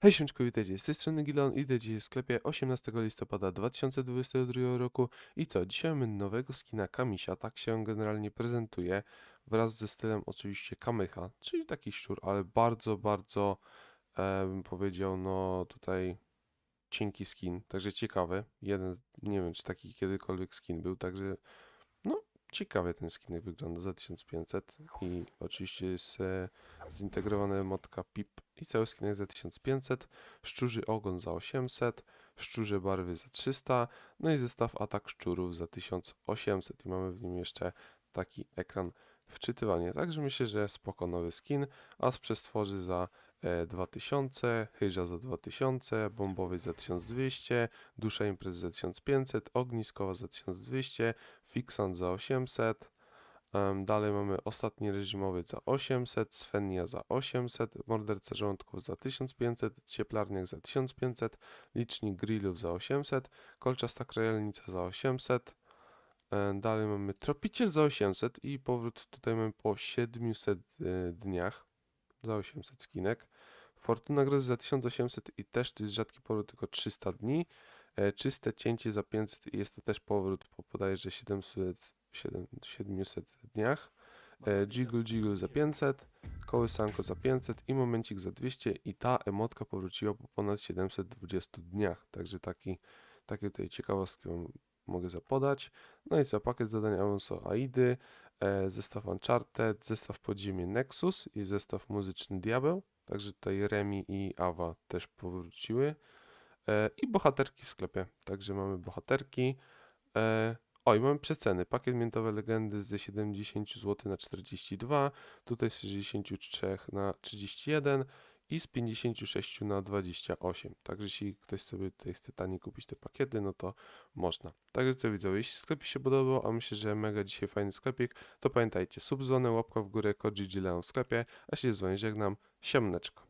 Hej, siemczko, witajcie, z tej strony Gilon, idę dzisiaj w sklepie 18 listopada 2022 roku. I co, dzisiaj mamy nowego skina Kamisia, tak się on generalnie prezentuje, wraz ze stylem oczywiście Kamycha, czyli taki szczur, ale bardzo, bardzo, e, bym powiedział, no tutaj cienki skin, także ciekawy, jeden, nie wiem, czy taki kiedykolwiek skin był, także no, ciekawie ten skinek wygląda za 1500 i oczywiście jest e, zintegrowana emotka PIP i cały skinek za 1500, szczurzy ogon za 800, szczurze barwy za 300, no i zestaw atak szczurów za 1800 i mamy w nim jeszcze taki ekran wczytywania, także myślę, że spoko nowy skin, a przestworzy za e, 2000, chyża za 2000, bombowy za 1200, dusza imprezy za 1500, ogniskowa za 1200, fiksant za 800, Em, Dalej mamy ostatni reżimowy za 800, Sfenia za 800, morderca żołądków za 1500, cieplarniak za 1500, licznik grillów za 800, kolczasta krajelnica za 800. Em, Dalej mamy tropiciel za 800 i powrót tutaj mamy po 700 y, dniach za 800 skinek. Fortuna gry za 1800 i też to jest rzadki powrót, tylko 300 dni. E, Czyste cięcie za 500 i jest to też powrót po bodajże 700, 7, 700 dniach. E, Jiggle Jiggle za 500, kołysanko za 500 i momencik za 200 i ta emotka powróciła po ponad 720 dniach. Także taki, takie tutaj ciekawostki wam mogę zapodać. No i co, pakiet zadań Avanso Aidy, e, zestaw Uncharted, zestaw podziemie Nexus i zestaw muzyczny Diabeł. Także tutaj Remi i Ava też powróciły. E, I bohaterki w sklepie. Także mamy bohaterki. E, o, i mamy przeceny. Pakiet miętowe legendy ze 70 zł na 42, tutaj z 63 na 31 i z 56 na 28. Także jeśli ktoś sobie tutaj chce taniej kupić te pakiety, no to można. Także co widzą, jeśli sklep się podobał, a myślę, że mega dzisiaj fajny sklepik, to pamiętajcie, subzwonę, łapka w górę, kod GG Leon w sklepie, a się z żegnam, siemneczko.